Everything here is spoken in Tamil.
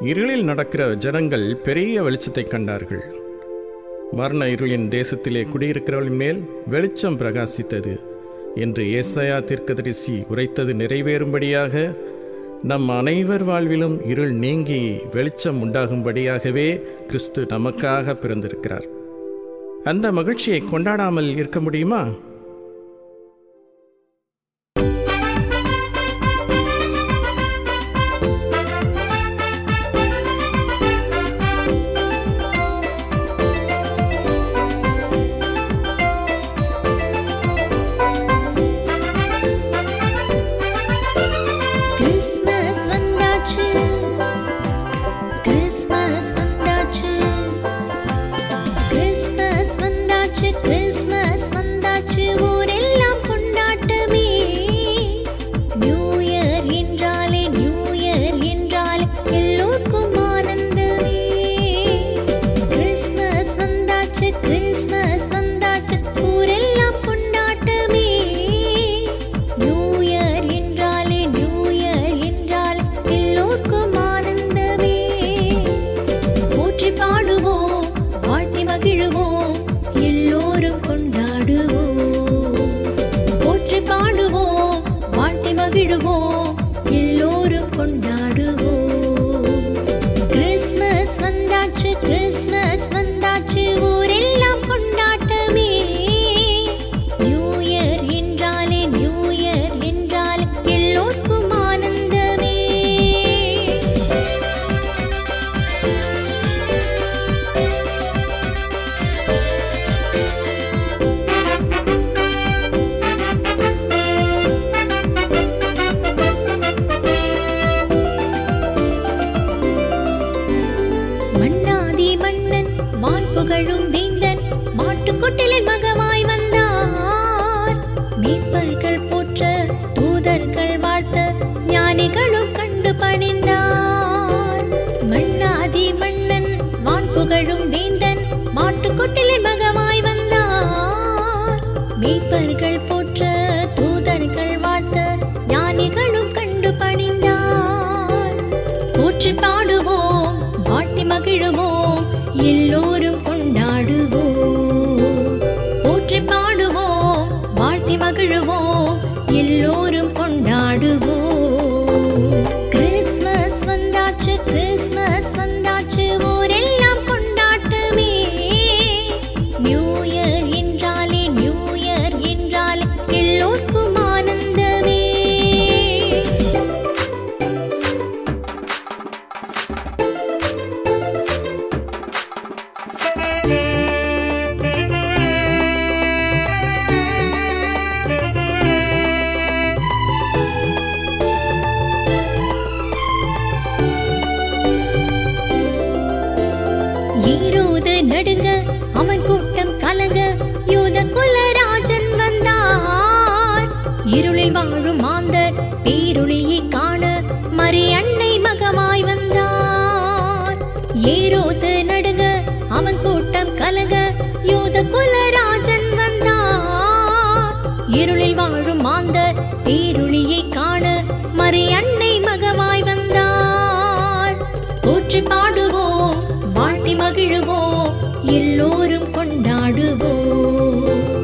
இருளில் நடக்கிற ஜனங்கள் பெரிய வெளிச்சத்தை கண்டார்கள். மரண இருளின் தேசத்திலே குடியிருக்கிறவர்கள் மேல் வெளிச்சம் பிரகாசித்தது என்று ஏசாயா தீர்க்கதரிசி உரைத்தது நிறைவேறும்படியாக நம் அனைவர் வாழ்விலும் இருள் நீங்கி வெளிச்சம் உண்டாகும்படியாகவே கிறிஸ்து நமக்காக பிறந்திருக்கிறார். அந்த மகிழ்ச்சியை கொண்டாடாமல் இருக்க முடியுமா? மகிழ்வோம். எல்லோரும் கொண்டா மீட்பர்கள் போற்ற தூதர்கள் வாழ்த்த ஞானிகளும் கண்டு பணிந்தார். மன்னாதி மன்னன் வான் புகழும் வேந்தன் மாட்டுக்கொட்டிலின் மகமாய் வந்தார். மீட்பர்கள் போற்ற தூதர்கள் வாழ்த்த ஞானிகளும் கண்டு பணிந்தார். போற்றி பாடுவோம் வாழ்த்தி மகிழுவோம் எல்லோரும் பேருளியை காண மரி அன்னை மகமாய் வந்தார். ஏரோது நடுங்க அவன் கூட்டம் கலங்க யோத குலராஜன் வந்தார். இருளில் வாழும் மாந்த பேருளியை காண மரி அன்னை மகமாய் வந்தார். போற்றி பாடுவோம் வாழ்த்தி மகிழுவோம் எல்லோரும் கொண்டாடுவோம்.